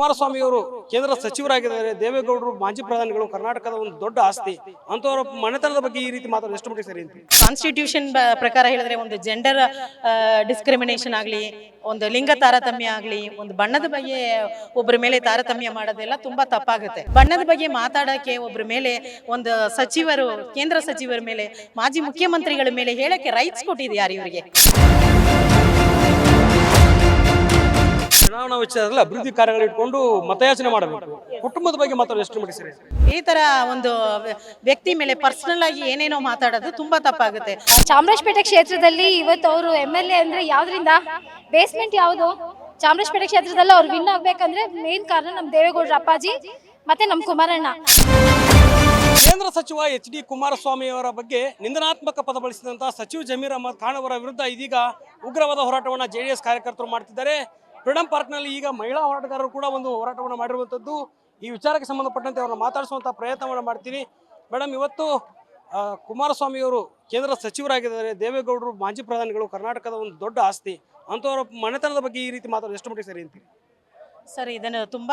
ಕುಮಾರಸ್ವಾಮಿ ಅವರು ಕೇಂದ್ರ ಸಚಿವರಾಗಿದ್ದಾರೆ, ದೇವೇಗೌಡರು ಮಾಜಿ ಪ್ರಧಾನಿಗಳು, ಕರ್ನಾಟಕದ ಒಂದು ದೊಡ್ಡ ಆಸ್ತಿ. ಅಂತವರ ಮನೆತನದ ಬಗ್ಗೆ ಈ ರೀತಿ ಮಾತಾಡೋದು ಎಷ್ಟು ಮಟ್ಟಿಗೆ ಸರಿ ಅಂತ? ಕಾನ್ಸ್ಟಿಟ್ಯೂಷನ್ ಪ್ರಕಾರ ಹೇಳಿದ್ರೆ ಒಂದು ಜೆಂಡರ್ ಡಿಸ್ಕ್ರಿಮಿನೇಷನ್ ಆಗಲಿ, ಒಂದು ಲಿಂಗ ತಾರತಮ್ಯ ಆಗಲಿ, ಒಂದು ಬಣ್ಣದ ಬಗ್ಗೆ ಒಬ್ಬರ ಮೇಲೆ ತಾರತಮ್ಯ ಮಾಡೋದೆಲ್ಲ ತುಂಬಾ ತಪ್ಪಾಗುತ್ತೆ. ಬಣ್ಣದ ಬಗ್ಗೆ ಮಾತಾಡೋಕ್ಕೆ ಒಬ್ಬರ ಮೇಲೆ, ಒಂದು ಸಚಿವರು, ಕೇಂದ್ರ ಸಚಿವರ ಮೇಲೆ, ಮಾಜಿ ಮುಖ್ಯಮಂತ್ರಿಗಳ ಮೇಲೆ ಹೇಳಕ್ಕೆ ರೈಟ್ಸ್ ಕೊಟ್ಟಿದೆ ಯಾರು ಇವರಿಗೆ? ವಿಚಾರದಲ್ಲಿ ಅಭಿವೃದ್ಧಿ ಕಾರ್ಯಗಳು ಇಟ್ಕೊಂಡು ಮತಯಾಚನೆ ಮಾಡಬೇಕು. ಕುಟುಂಬದ ಬಗ್ಗೆ ಮಾತಾಡೋದು ಎಷ್ಟು ಮಟ್ಟಿಗೆ ಸರಿ? ಈ ತರ ಒಂದು ವ್ಯಕ್ತಿ ಮೇಲೆ ಪರ್ಸನಲ್ ಆಗಿ ಏನೇನೋ ಮಾತಾಡೋದು ತುಂಬಾ ತಪ್ಪಾಗುತ್ತೆ. ಚಾಮರಾಜಪೇಟೆ ಕ್ಷೇತ್ರದಲ್ಲಿ ಇವತ್ತು ಅವರು ಎಂ ಎಲ್ ಎ ಅಂದ್ರೆ ಯಾವ್ದ್ರಿಂದ? ಬೇಸ್ಮೆಂಟ್ ಯಾವುದು? ಚಾಮರಾಜಪೇಟೆ ಕ್ಷೇತ್ರದಲ್ಲಿ ಅವ್ರು ವಿನ್ ಆಗ್ಬೇಕಂದ್ರೆ ಮೇನ್ ಕಾರಣ ನಮ್ಮ ದೇವೇಗೌಡರ ಅಪ್ಪಾಜಿ ಮತ್ತೆ ನಮ್ಮ ಕುಮಾರಣ್ಣ. ಕೇಂದ್ರ ಸಚಿವ ಎಚ್ ಡಿ ಕುಮಾರಸ್ವಾಮಿ ಅವರ ಬಗ್ಗೆ ನಿಂದನಾತ್ಮಕ ಪದ ಬಳಸಿದಂತಹ ಸಚಿವ ಜಮೀರ್ ಅಹಮದ್ ಖಾನ್ ಅವರ ವಿರುದ್ಧ ಇದೀಗ ಉಗ್ರವಾದ ಹೋರಾಟವನ್ನು ಜೆಡಿಎಸ್ ಡಿ ಎಸ್ ಕಾರ್ಯಕರ್ತರು ಮಾಡ್ತಿದ್ದಾರೆ. ಫ್ರೀಡಂ ಪಾರ್ಕ್ನಲ್ಲಿ ಈಗ ಮಹಿಳಾ ಹೋರಾಟಗಾರರು ಕೂಡ ಒಂದು ಹೋರಾಟವನ್ನು ಮಾಡಿರುವಂಥದ್ದು ಈ ವಿಚಾರಕ್ಕೆ ಸಂಬಂಧಪಟ್ಟಂತೆ ಅವರನ್ನು ಮಾತಾಡಿಸುವಂಥ ಪ್ರಯತ್ನವನ್ನು ಮಾಡ್ತೀನಿ. ಮೇಡಮ್ ಇವತ್ತು ಕುಮಾರಸ್ವಾಮಿ ಅವರು ಕೇಂದ್ರ ಸಚಿವರಾಗಿದ್ದಾರೆ. ದೇವೇಗೌಡರು ಮಾಜಿ ಪ್ರಧಾನಿಗಳು, ಕರ್ನಾಟಕದ ಒಂದು ದೊಡ್ಡ ಆಸ್ತಿ. ಅಂಥವರ ಮನೆತನದ ಬಗ್ಗೆ ಈ ರೀತಿ ಮಾತಾಡೋದು ಎಷ್ಟು ಮಟ್ಟಿಗೆ ಸರಿ ಅಂತೀರಿ? ಸರ್, ಇದನ್ನು ತುಂಬ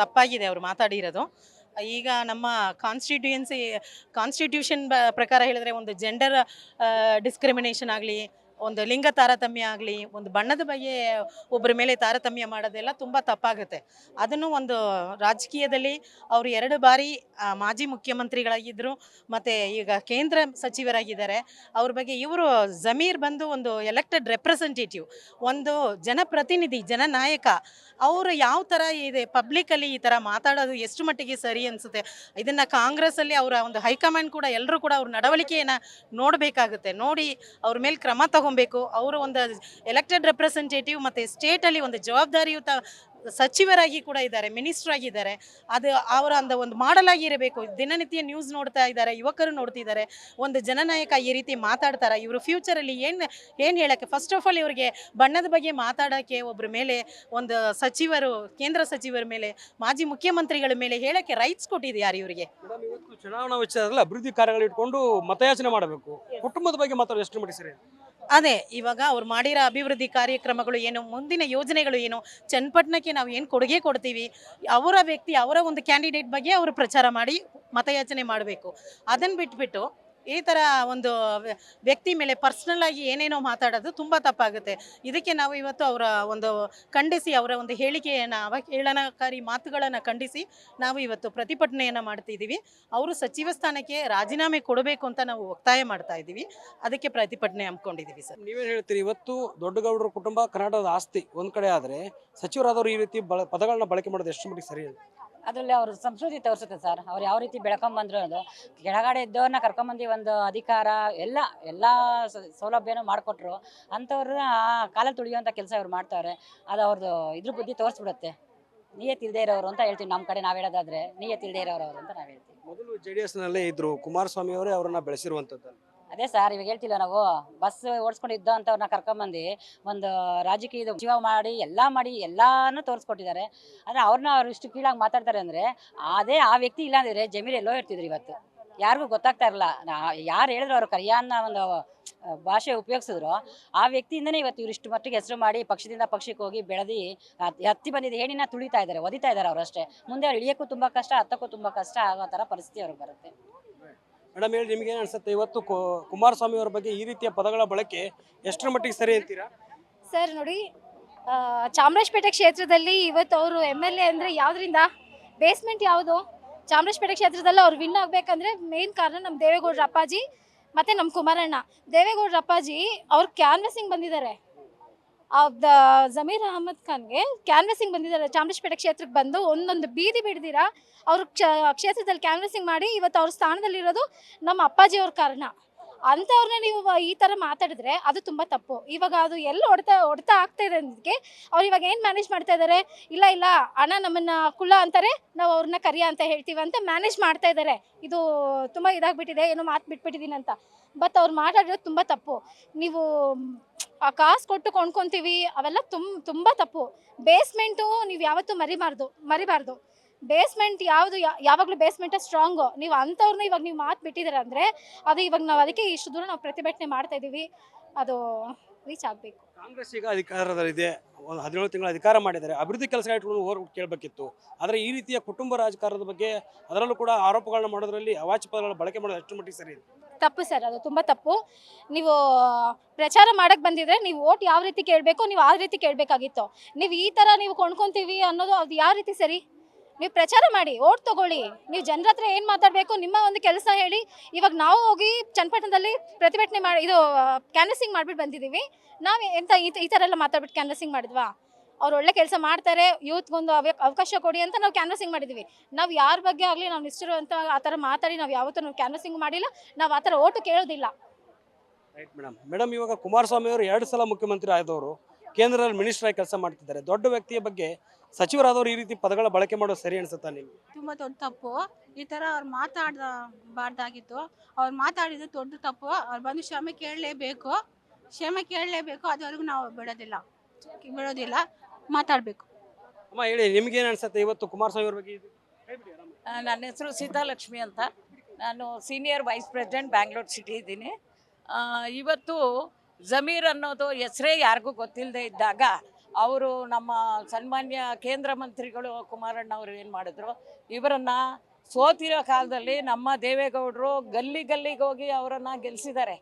ತಪ್ಪಾಗಿದೆ ಅವರು ಮಾತಾಡಿರೋದು. ಈಗ ನಮ್ಮ ಕಾನ್ಸ್ಟಿಟ್ಯೂಯನ್ಸಿ ಕಾನ್ಸ್ಟಿಟ್ಯೂಷನ್ ಪ್ರಕಾರ ಹೇಳಿದ್ರೆ ಒಂದು ಜೆಂಡರ್ ಡಿಸ್ಕ್ರಿಮಿನೇಷನ್ ಆಗಲಿ ಒಂದು ಲಿಂಗ ತಾರತಮ್ಯ ಆಗಲಿ, ಒಂದು ಬಣ್ಣದ ಬಗ್ಗೆ ಒಬ್ಬರ ಮೇಲೆ ತಾರತಮ್ಯ ಮಾಡೋದೆಲ್ಲ ತುಂಬ ತಪ್ಪಾಗುತ್ತೆ. ಅದನ್ನು ಒಂದು ರಾಜಕೀಯದಲ್ಲಿ ಅವರು ಎರಡು ಬಾರಿ ಮಾಜಿ ಮುಖ್ಯಮಂತ್ರಿಗಳಾಗಿದ್ದರು ಮತ್ತು ಈಗ ಕೇಂದ್ರ ಸಚಿವರಾಗಿದ್ದಾರೆ, ಅವ್ರ ಬಗ್ಗೆ ಇವರು ಜಮೀರ್ ಬಂದು ಒಂದು ಎಲೆಕ್ಟೆಡ್ ರೆಪ್ರೆಸೆಂಟೇಟಿವ್ ಒಂದು ಜನಪ್ರತಿನಿಧಿ, ಜನನಾಯಕ, ಅವರು ಯಾವ ಥರ ಇದೆ ಪಬ್ಲಿಕಲ್ಲಿ ಈ ಥರ ಮಾತಾಡೋದು ಎಷ್ಟು ಮಟ್ಟಿಗೆ ಸರಿ ಅನಿಸುತ್ತೆ? ಇದನ್ನು ಕಾಂಗ್ರೆಸ್ಸಲ್ಲಿ ಅವರ ಒಂದು ಹೈಕಮಾಂಡ್ ಕೂಡ ಎಲ್ಲರೂ ಕೂಡ ಅವ್ರ ನಡವಳಿಕೆಯನ್ನು ನೋಡಬೇಕಾಗುತ್ತೆ. ನೋಡಿ ಅವ್ರ ಮೇಲೆ ಕ್ರಮ ತಗೊಬೇಕು ಅವರು ಒಂದು ಎಲೆಕ್ಟೆಡ್ ರೆಪ್ರೆಸೆಂಟೇಟಿವ್ ಮತ್ತು ಸ್ಟೇಟಲ್ಲಿ ಒಂದು ಜವಾಬ್ದಾರಿಯುತ ಸಚಿವರಾಗಿ ಕೂಡ ಇದ್ದಾರೆ ಮಿನಿಸ್ಟರ್ ಆಗಿದ್ದಾರೆ. ಅದು ಅವರ ಅಂದ ಒಂದು ಮಾಡಲ್ ಇರಬೇಕು. ದಿನನಿತ್ಯ ನ್ಯೂಸ್ ನೋಡ್ತಾ ಇದ್ದಾರೆ ಯುವಕರು ನೋಡ್ತಿದ್ದಾರೆ. ಒಂದು ಜನನಾಯಕ ಈ ರೀತಿ ಮಾತಾಡ್ತಾರೆ? ಇವರು ಫ್ಯೂಚರಲ್ಲಿ ಏನು ಏನು ಹೇಳಕ್ಕೆ? ಫಸ್ಟ್ ಆಫ್ ಆಲ್ ಇವರಿಗೆ ಬಣ್ಣದ ಬಗ್ಗೆ ಮಾತಾಡೋಕ್ಕೆ ಒಬ್ಬರ ಮೇಲೆ ಒಂದು ಸಚಿವರು ಕೇಂದ್ರ ಸಚಿವರ ಮೇಲೆ ಮಾಜಿ ಮುಖ್ಯಮಂತ್ರಿಗಳ ಮೇಲೆ ಹೇಳಕ್ಕೆ ರೈಟ್ಸ್ ಕೊಟ್ಟಿದೆ ಯಾರು ಇವರಿಗೆ? ಚುನಾವಣಾ ವಿಚಾರದಲ್ಲಿ ಅಭಿವೃದ್ಧಿ ಕಾರ್ಯಗಳು ಇಟ್ಕೊಂಡು ಮತಯಾಚನೆ ಮಾಡಬೇಕು. ಕುಟುಂಬದ ಬಗ್ಗೆ ಮಾತಾಡೋದು ಎಷ್ಟು ಮಟ್ಟಿಗೆ ಸರಿ ಅದೇ, ಇವಾಗ ಅವ್ರು ಮಾಡಿರೋ ಅಭಿವೃದ್ಧಿ ಕಾರ್ಯಕ್ರಮಗಳು ಏನು, ಮುಂದಿನ ಯೋಜನೆಗಳು ಏನು, ಚನ್ನಪಟ್ಟಣಕ್ಕೆ ನಾವು ಏನು ಕೊಡುಗೆ ಕೊಡ್ತೀವಿ, ಅವರ ವ್ಯಕ್ತಿ, ಅವರ ಒಂದು ಕ್ಯಾಂಡಿಡೇಟ್ ಬಗ್ಗೆ ಅವರು ಪ್ರಚಾರ ಮಾಡಿ ಮತಯಾಚನೆ ಮಾಡಬೇಕು. ಅದನ್ನು ಬಿಟ್ಬಿಟ್ಟು ಈ ಥರ ಒಂದು ವ್ಯಕ್ತಿ ಮೇಲೆ ಪರ್ಸ್ನಲ್ ಆಗಿ ಏನೇನೋ ಮಾತಾಡೋದು ತುಂಬ ತಪ್ಪಾಗುತ್ತೆ. ಇದಕ್ಕೆ ನಾವು ಇವತ್ತು ಅವರ ಒಂದು ಖಂಡಿಸಿ, ಅವರ ಒಂದು ಹೇಳಿಕೆಯನ್ನು, ಅವಹೇಳನಕಾರಿ ಮಾತುಗಳನ್ನು ಖಂಡಿಸಿ ನಾವು ಇವತ್ತು ಪ್ರತಿಭಟನೆಯನ್ನು ಮಾಡ್ತಿದ್ದೀವಿ. ಅವರು ಸಚಿವ ಸ್ಥಾನಕ್ಕೆ ರಾಜೀನಾಮೆ ಕೊಡಬೇಕು ಅಂತ ನಾವು ಒತ್ತಾಯ ಮಾಡ್ತಾ ಇದ್ದೀವಿ. ಅದಕ್ಕೆ ಪ್ರತಿಭಟನೆ ಹಮ್ಮಿಕೊಂಡಿದ್ದೀವಿ ಸರ್. ನೀವೇನು ಹೇಳ್ತೀರಿ, ಇವತ್ತು ದೊಡ್ಡಗೌಡರ ಕುಟುಂಬ ಕರ್ನಾಟಕದ ಆಸ್ತಿ ಒಂದು ಕಡೆ ಆದ್ರೆ ಸಚಿವರಾದವರು ಈ ರೀತಿ ಪದಗಳನ್ನ ಬಳಕೆ ಮಾಡೋದು ಎಷ್ಟು ಮಟ್ಟಿಗೆ ಸರಿ ಅದರಲ್ಲಿ ಅವ್ರ ಸಂಸ್ಕೃತಿ ತೋರಿಸುತ್ತೆ ಸರ್. ಅವ್ರು ಯಾವ ರೀತಿ ಬೆಳ್ಕೊಂಬಂದ್ರು ಅದು ಕೆಳಗಡೆ ಇದ್ದವ್ರನ್ನ ಕರ್ಕೊಂಬಂದು ಒಂದು ಅಧಿಕಾರ, ಎಲ್ಲ ಎಲ್ಲ ಸೌಲಭ್ಯನೂ ಮಾಡಿಕೊಟ್ರು. ಅಂಥವ್ರನ್ನ ಕಾಲ ತುಳಿಯುವಂಥ ಕೆಲಸ ಇವ್ರು ಮಾಡ್ತಾರೆ ಅದು ಅವ್ರದ್ದು ಇದ್ರ ಬುದ್ಧಿ ತೋರಿಸ್ಬಿಡುತ್ತೆ. ನೀಯೇ ತಿಳಿದೇ ಇರೋರು ಅಂತ ಹೇಳ್ತೀವಿ. ನಮ್ಮ ಕಡೆ ನಾವು ಹೇಳೋದಾದ್ರೆ ನೀಯೇ ತಿಳಿದೇ ಇರೋರು ಅಂತ ನಾವು ಹೇಳ್ತೀವಿ. ಮೊದಲು ಜೆ ಡಿ ಎಸ್ನಲ್ಲೇ ಇದ್ರು. ಕುಮಾರಸ್ವಾಮಿ ಅವರೇ ಅವರನ್ನ ಬೆಳೆಸಿರುವಂತದ್ದು ಅದೇ ಸರ್, ಇವಾಗ ಹೇಳ್ತಿಲ್ಲ ನಾವು ಬಸ್ ಓಡಿಸ್ಕೊಂಡು ಅಂತವ್ರನ್ನ ಕರ್ಕೊಂಬಂದು ಒಂದು ರಾಜಕೀಯದ ಜೀವ ಮಾಡಿ, ಎಲ್ಲ ಮಾಡಿ, ಎಲ್ಲಾನು ತೋರಿಸ್ಕೊಟ್ಟಿದ್ದಾರೆ. ಆದರೆ ಅವ್ರನ್ನ ಅವ್ರು ಇಷ್ಟು ಕೀಳಾಗಿ ಮಾತಾಡ್ತಾರೆ ಅಂದರೆ, ಅದೇ ಆ ವ್ಯಕ್ತಿ ಇಲ್ಲ ಅಂದ್ರೆ ಜಮೀರ್ ಎಲ್ಲೋ ಇರ್ತಿದ್ರು ಇವತ್ತು. ಯಾರಿಗೂ ಗೊತ್ತಾಗ್ತಾ ಇರಲ್ಲ ಯಾರು ಹೇಳಿದ್ರು ಅವರು ಕರಿಯಾನ್ನ ಒಂದು ಭಾಷೆ ಉಪಯೋಗಿಸಿದ್ರು. ಆ ವ್ಯಕ್ತಿಯಿಂದನೇ ಇವತ್ತು ಇವ್ರು ಇಷ್ಟು ಮಟ್ಟಿಗೆ ಹೆಸರು ಮಾಡಿ, ಪಕ್ಷದಿಂದ ಪಕ್ಷಕ್ಕೆ ಹೋಗಿ ಬೆಳೆದು ಹತ್ತಿ ಬಂದಿದ್ದ ಹೇಳಿನ ತುಳಿತಾ ಇದ್ದಾರೆ, ಒದಿತಾ ಇದ್ದಾರೆ ಅವರು ಅಷ್ಟೇ. ಮುಂದೆ ಅವ್ರು ಇಳಿಯೋಕ್ಕೂ ತುಂಬ ಕಷ್ಟ, ಹತ್ತಕ್ಕೂ ತುಂಬ ಕಷ್ಟ ಆಗೋ ಥರ ಪರಿಸ್ಥಿತಿ ಅವ್ರಿಗೆ ಬರುತ್ತೆ. ಮೇಡಮ್, ಹೇಳಿ ನಿಮ್ಗೆ ಏನ್ ಅನ್ಸುತ್ತೆ? ಇವತ್ತು ಕುಮಾರಸ್ವಾಮಿ ಅವರ ಬಗ್ಗೆ ಈ ರೀತಿಯ ಪದಗಳ ಬಳಕೆ ಎಷ್ಟರ ಮಟ್ಟಿಗೆ ಸರಿ ಅಂತೀರಾ? ಸರ್, ನೋಡಿ ಚಾಮರಾಜಪೇಟೆ ಕ್ಷೇತ್ರದಲ್ಲಿ ಇವತ್ತು ಅವರು ಎಂ ಎಲ್ ಎ ಅಂದರೆ ಯಾವ್ದ್ರಿಂದ? ಬೇಸ್ಮೆಂಟ್ ಯಾವುದು? ಚಾಮರಾಜಪೇಟೆ ಕ್ಷೇತ್ರದಲ್ಲಿ ಅವ್ರು ವಿನ್ ಆಗಬೇಕಂದ್ರೆ ಮೇನ್ ಕಾರಣ ನಮ್ಮ ದೇವೇಗೌಡರ ಅಪ್ಪಾಜಿ ಮತ್ತೆ ನಮ್ಮ ಕುಮಾರಣ್ಣ. ದೇವೇಗೌಡರ ಅಪ್ಪಾಜಿ ಅವ್ರು ಕ್ಯಾನ್ವಸಿಂಗ್ ಬಂದಿದ್ದಾರೆ. ಜಮೀರ್ ಅಹಮದ್ ಖಾನ್ಗೆ ಕ್ಯಾನ್ವಸಿಂಗ್ ಬಂದಿದ್ದಾರೆ ಚಾಮರಾಜಪೇಟೆ ಕ್ಷೇತ್ರಕ್ಕೆ ಬಂದು ಒಂದೊಂದು ಬೀದಿ ಬಿಡ್ದಿರಾ? ಅವರು ಕ್ಷೇತ್ರದಲ್ಲಿ ಕ್ಯಾನ್ವಸಿಂಗ್ ಮಾಡಿ ಇವತ್ತು ಅವ್ರ ಸ್ಥಾನದಲ್ಲಿರೋದು ನಮ್ಮ ಅಪ್ಪಾಜಿ ಅವ್ರ ಕಾರಣ. ಅಂಥವ್ರನ್ನ ನೀವು ಈ ಥರ ಮಾತಾಡಿದ್ರೆ ಅದು ತುಂಬ ತಪ್ಪು. ಇವಾಗ ಅದು ಎಲ್ಲ ಹೊಡ್ತಾ ಹೊಡ್ತಾ ಆಗ್ತಾ ಇದೆ ಅನ್ನೋದಕ್ಕೆ ಅವ್ರು ಇವಾಗ ಏನು ಮ್ಯಾನೇಜ್ ಮಾಡ್ತಾ ಇದ್ದಾರೆ ಇಲ್ಲ ಇಲ್ಲ, ಅಣ್ಣ ನಮ್ಮನ್ನ ಕುಳ್ಳ ಅಂತಾರೆ, ನಾವು ಅವ್ರನ್ನ ಕರಿಯ ಅಂತ ಹೇಳ್ತೀವಿ ಅಂತ ಮ್ಯಾನೇಜ್ ಮಾಡ್ತಾ ಇದ್ದಾರೆ ಇದು ತುಂಬ ಇದಾಗ್ಬಿಟ್ಟಿದೆ, ಏನೋ ಮಾತು ಬಿಟ್ಬಿಟ್ಟಿದ್ದೀನಿ ಅಂತ ಬಟ್ ಅವ್ರು ಮಾತಾಡಿರೋದು ತುಂಬ ತಪ್ಪು. ನೀವು ಕಾಸು ಕೊಟ್ಟು ಕೊಂಡ್ಕೊತೀವಿ, ಅವೆಲ್ಲ ತುಂಬ ತುಂಬ ತಪ್ಪು. ಬೇಸ್ಮೆಂಟು ನೀವು ಯಾವತ್ತೂ ಮರಿಬಾರ್ದು ಮರಿಬಾರ್ದು. ಬೇಸ್ಮೆಂಟ್ ಯಾವುದು ಯಾವಾಗಲೂ ಬೇಸ್ಮೆಂಟೇ ಸ್ಟ್ರಾಂಗು. ನೀವು ಅಂಥವ್ರನ್ನ ಇವಾಗ ನೀವು ಮಾತು ಬಿಟ್ಟಿದ್ದೀರ ಅಂದರೆ, ಅದು ಇವಾಗ ನಾವು ಅದಕ್ಕೆ ಇಷ್ಟು ದೂರ ನಾವು ಪ್ರತಿಭಟನೆ ಮಾಡ್ತಾ ಇದ್ದೀವಿ ಅದು ರೀಚ್ ಆಗಬೇಕು. ಕಾಂಗ್ರೆಸ್ ಈಗ ಅಧಿಕಾರದಲ್ಲಿದೆ. ಒಂದು ಹದಿನೇಳು ತಿಂಗಳ ಅಧಿಕಾರ ಮಾಡಿದ್ದಾರೆ. ಅಭಿವೃದ್ಧಿ ಕೆಲಸ ಇಟ್ಕೊಂಡು ಹೋರ್ ಕೇಳಬೇಕಿತ್ತು. ಆದರೆ ಈ ರೀತಿಯ ಕುಟುಂಬ ರಾಜಕಾರಣದ ಬಗ್ಗೆ ಅದರಲ್ಲೂ ಕೂಡ ಆರೋಪಗಳನ್ನ ಮಾಡೋದ್ರಲ್ಲಿ ಅವಾಚ್ಯ ಪದಗಳ ಬಳಕೆ ಮಾಡೋದು ಅಷ್ಟು ಮಟ್ಟಿಗೆ ಸರಿ ತಪ್ಪು ಸರ್, ಅದು ತುಂಬ ತಪ್ಪು. ನೀವು, ಪ್ರಚಾರ ಮಾಡಕ್ಕೆ ಬಂದಿದ್ರೆ ನೀವು ಓಟ್ ಯಾವ ರೀತಿ ಕೇಳಬೇಕು, ನೀವು ಆ ರೀತಿ ಕೇಳಬೇಕಾಗಿತ್ತು. ನೀವು ಈ ಥರ ನೀವು ಕೊಂಡ್ಕೊಂತೀವಿ ಅನ್ನೋದು ಅದು ಯಾವ ರೀತಿ ಸರಿ? ನೀವು ಪ್ರಚಾರ ಮಾಡಿ, ಓಟ್ ತಗೊಳ್ಳಿ. ನೀವು ಜನರ ಹತ್ರ ಏನು ಮಾತಾಡಬೇಕು ನಿಮ್ಮ ಒಂದು ಕೆಲಸ ಹೇಳಿ. ಇವಾಗ ನಾವು ಹೋಗಿ ಚನ್ನಪಟ್ಟಣದಲ್ಲಿ ಪ್ರತಿಭಟನೆ ಮಾಡಿ, ಇದು ಕ್ಯಾನ್ವಸಿಂಗ್ ಮಾಡಿಬಿಟ್ಟು ಬಂದಿದ್ದೀವಿ. ನಾವು ಎಂತ ಈ ಥರ ಎಲ್ಲ ಮಾತಾಡ್ಬಿಟ್ಟು ಕ್ಯಾನ್ವಸಿಂಗ್ ಮಾಡಿದ್ವಾ? ಅವ್ರು ಒಳ್ಳೆ ಕೆಲಸ ಮಾಡ್ತಾರೆ ಯೂತ್ಗೊಂದು ಅವ್ಯ ಅವಕಾಶ ಕೊಡಿ ಅಂತ ನಾವು ಕ್ಯಾನ್ವಸಿಂಗ್ ಮಾಡಿದ್ದೀವಿ. ನಾವು ಯಾರ ಬಗ್ಗೆ ಆಗಲಿ, ನಾವು ನಿಷ್ಠರು ಅಂತ ಆ ಥರ ಮಾತಾಡಿ, ನಾವು ಯಾವತ್ತೂ ನಾವು ಕ್ಯಾನ್ವಸಿಂಗ್ ಮಾಡಿಲ್ಲ, ನಾವು ಆ ಥರ ಓಟು ಕೇಳೋದಿಲ್ಲ. ರೈಟ್ ಮೇಡಮ್ ಮೇಡಮ್ ಇವಾಗ ಕುಮಾರಸ್ವಾಮಿ ಅವರು ಎರಡು ಸಲ ಮುಖ್ಯಮಂತ್ರಿ ಆದವರು, ಕೇಂದ್ರದಲ್ಲಿ ಮಿನಿಸ್ಟರ್ ಆಗಿ ಕೆಲಸ ಮಾಡ್ತಿದ್ದಾರೆ. ದೊಡ್ಡ ವ್ಯಕ್ತಿಯ ಬಗ್ಗೆ ಸಚಿವರಾದವರು ಈ ರೀತಿ ಪದಗಳ ಬಳಕೆ ಮಾಡೋದು ಸರಿ ಅನ್ಸುತ್ತಾ ನಿಮ್ಗೆ? ತುಂಬಾ ದೊಡ್ಡ ತಪ್ಪು. ಈ ತರ ಅವ್ರು ಮಾತಾಡಬಾರ್ದಾಗಿತ್ತು. ಅವ್ರು ಮಾತಾಡಿದ್ದು ದೊಡ್ಡ ತಪ್ಪು. ಅವ್ರು ಬಂದು ಕ್ಷಮೆ ಕೇಳಲೇಬೇಕು. ಕ್ಷಮೆ ಕೇಳಲೇಬೇಕು. ಅದುವರೆಗೂ ನಾವು ಬಿಡೋದಿಲ್ಲ. ಬಿಡೋದಿಲ್ಲ. ಮಾತಾಡಬೇಕು. ಅಮ್ಮ ಹೇಳಿ ನಿಮ್ಗೇನು ಅನ್ಸುತ್ತೆ ಇವತ್ತು ಕುಮಾರಸ್ವಾಮಿ ಅವ್ರ ಬಗ್ಗೆ? ಇದು? ಹೇಳ್ಬಿಡಿ ಆರಾಮಾಗಿ. ಆ, ನನ್ನ ಹೆಸರು ಸೀತಾಲಕ್ಷ್ಮಿ ಅಂತ. ನಾನು senior vice president Bangalore city ಇದ್ದೀನಿ. ಆ, ಇವತ್ತು ಜಮೀರ್ ಅನ್ನೋದು ಹೆಸರೇ ಯಾರಿಗೂ ಗೊತ್ತಿಲ್ಲದೆ ಇದ್ದಾಗ ಅವರು ನಮ್ಮ ಸನ್ಮಾನ್ಯ ಕೇಂದ್ರ ಮಂತ್ರಿಗಳು ಕುಮಾರಣ್ಣ ಅವರು ಏನು ಮಾಡಿದ್ರು? ಇವರನ್ನ ಸೋತಿರೋ ಕಾಲದಲ್ಲಿ ನಮ್ಮ ದೇವೇಗೌಡರು ಗಲ್ಲಿ ಗಲ್ಲಿಗೆ ಹೋಗಿ ಅವರನ್ನು ಗೆಲ್ಲಿಸಿದ್ದಾರೆ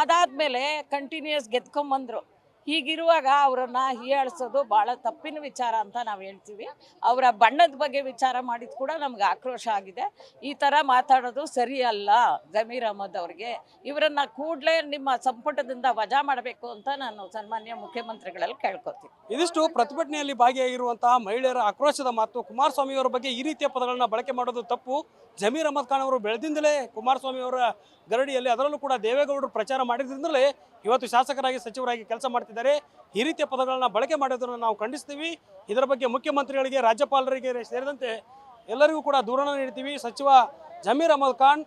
ಅದಾದಮೇಲೆ ಕಂಟಿನ್ಯೂಸ್ ಗೆದ್ಕೊಂಬಂದರು. ಹೀಗಿರುವಾಗ ಅವರನ್ನು ಹೀಯಾಳಿಸೋದು ಬಹಳ ತಪ್ಪಿನ ವಿಚಾರ ಅಂತ ನಾವು ಹೇಳ್ತೀವಿ. ಅವರ ಬಣ್ಣದ ಬಗ್ಗೆ ವಿಚಾರ ಮಾಡಿದ ಕೂಡ ನಮ್ಗೆ ಆಕ್ರೋಶ ಆಗಿದೆ. ಈ ತರ ಮಾತಾಡೋದು ಸರಿ ಅಲ್ಲ ಜಮೀರ್ ಅಹಮದ್ ಅವ್ರಿಗೆ. ಇವರನ್ನ ಕೂಡಲೇ ನಿಮ್ಮ ಸಂಪುಟದಿಂದ ವಜಾ ಮಾಡಬೇಕು ಅಂತ ನಾನು ಸನ್ಮಾನ್ಯ ಮುಖ್ಯಮಂತ್ರಿಗಳಲ್ಲಿ ಕೇಳ್ಕೊತೀನಿ. ಇದಿಷ್ಟು ಪ್ರತಿಭಟನೆಯಲ್ಲಿ ಭಾಗಿಯಾಗಿರುವಂತಹ ಮಹಿಳೆಯರ ಆಕ್ರೋಶದ ಮಾತು ಕುಮಾರಸ್ವಾಮಿ ಅವರ ಬಗ್ಗೆ ಈ ರೀತಿಯ ಪದಗಳನ್ನ ಬಳಕೆ ಮಾಡೋದು ತಪ್ಪು. ಜಮೀರ್ ಅಹಮದ್ ಖಾನ್ ಅವರು ಬೆಳೆದಿಂದಲೇ ಕುಮಾರಸ್ವಾಮಿ ಅವರ ಗರಡಿಯಲ್ಲಿ ಅದರಲ್ಲೂ ಕೂಡ ದೇವೇಗೌಡರು ಪ್ರಚಾರ ಮಾಡಿದ್ರಿಂದಲೇ ಇವತ್ತು ಶಾಸಕರಾಗಿ ಸಚಿವರಾಗಿ ಕೆಲಸ ಮಾಡ್ತಿದ್ದಾರೆ. ಈ ರೀತಿಯ ಪದಗಳನ್ನ ಬಳಕೆ ಮಾಡೋದನ್ನು ನಾವು ಖಂಡಿಸ್ತೀವಿ. ಇದರ ಬಗ್ಗೆ ಮುಖ್ಯಮಂತ್ರಿಗಳಿಗೆ, ರಾಜ್ಯಪಾಲರಿಗೆ ಸೇರಿದಂತೆ ಎಲ್ಲರಿಗೂ ಕೂಡ ದೂರನ ನೀಡ್ತೀವಿ. ಸಚಿವ ಜಮೀರ್ ಅಹಮದ್ ಖಾನ್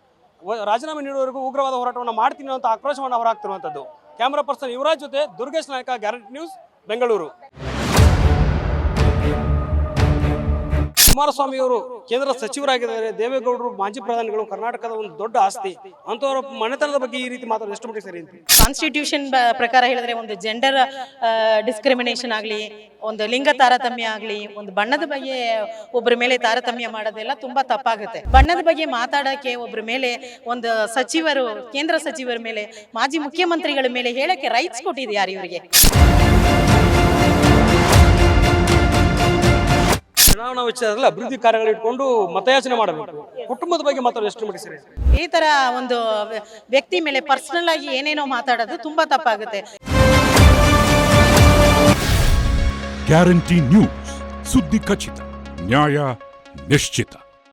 ರಾಜೀನಾಮೆ ನೀಡುವವರೆಗೂ ಉಗ್ರವಾದ ಹೋರಾಟವನ್ನು ಮಾಡ್ತೀನಿ ಅಂತ ಆಕ್ರೋಶವನ್ನು ಅವರಾಗ್ತಿರುವಂಥದ್ದು ಕ್ಯಾಮರಾ ಪರ್ಸನ್ ಯುವರಾಜ್ ಜೊತೆ ದುರ್ಗೇಶ್ ನಾಯಕ, ಗ್ಯಾರಂಟಿ ನ್ಯೂಸ್, ಬೆಂಗಳೂರು. ಕುಮಾರಸ್ವಾಮಿ ಅವರು ಕೇಂದ್ರ ಸಚಿವರಾಗಿದ್ದಾರೆ. ದೇವೇಗೌಡರು, ಮಾಜಿ ಪ್ರಧಾನಿಗಳು, ಕರ್ನಾಟಕದ ಒಂದು ದೊಡ್ಡ ಆಸ್ತಿ. ಅಂತವರ ಮನೆತನದ ಬಗ್ಗೆ ಈ ರೀತಿ ಮಾತಾಡೋದು ಎಷ್ಟು ಮಟ್ಟಿಗೆ ಸರಿ ಕಾನ್ಸ್ಟಿಟ್ಯೂಷನ್ ಪ್ರಕಾರ ಹೇಳಿದ್ರೆ ಒಂದು ಜೆಂಡರ್ ಡಿಸ್ಕ್ರಿಮಿನೇಷನ್ ಆಗಲಿ, ಒಂದು ಲಿಂಗ ತಾರತಮ್ಯ ಆಗಲಿ, ಒಂದು ಬಣ್ಣದ ಬಗ್ಗೆ ಒಬ್ಬರ ಮೇಲೆ ತಾರತಮ್ಯ ಮಾಡೋದೆಲ್ಲ ತುಂಬಾ ತಪ್ಪಾಗುತ್ತೆ. ಬಣ್ಣದ ಬಗ್ಗೆ ಮಾತಾಡೋಕ್ಕೆ ಒಬ್ಬರ ಮೇಲೆ ಒಂದು ಸಚಿವರು, ಕೇಂದ್ರ ಸಚಿವರ ಮೇಲೆ, ಮಾಜಿ ಮುಖ್ಯಮಂತ್ರಿಗಳ ಮೇಲೆ ಹೇಳಕ್ಕೆ ರೈಟ್ಸ್ ಕೊಟ್ಟಿದ್ಯಾರು ಇವರಿಗೆ? ಚುನಾವಣಾ ವಿಚಾರದಲ್ಲಿ ಅಭಿವೃದ್ಧಿ ಕಾರ್ಯಗಳು ಇಟ್ಕೊಂಡು ಮತಯಾಚನೆ ಮಾಡಬೇಕು. ಕುಟುಂಬದ ಬಗ್ಗೆ ಮಾತಾಡೋದು ಎಷ್ಟು ಮಟ್ಟಿಗೆ ಸರಿ ಈ ತರ ಒಂದು ವ್ಯಕ್ತಿ ಮೇಲೆ ಪರ್ಸನಲ್ ಆಗಿ ಏನೇನೋ ಮಾತಾಡೋದು ತುಂಬಾ ತಪ್ಪಾಗುತ್ತೆ. Guarantee news. ಸುದ್ದಿ ಖಚಿತ ನ್ಯಾಯ ನಿಶ್ಚಿತ.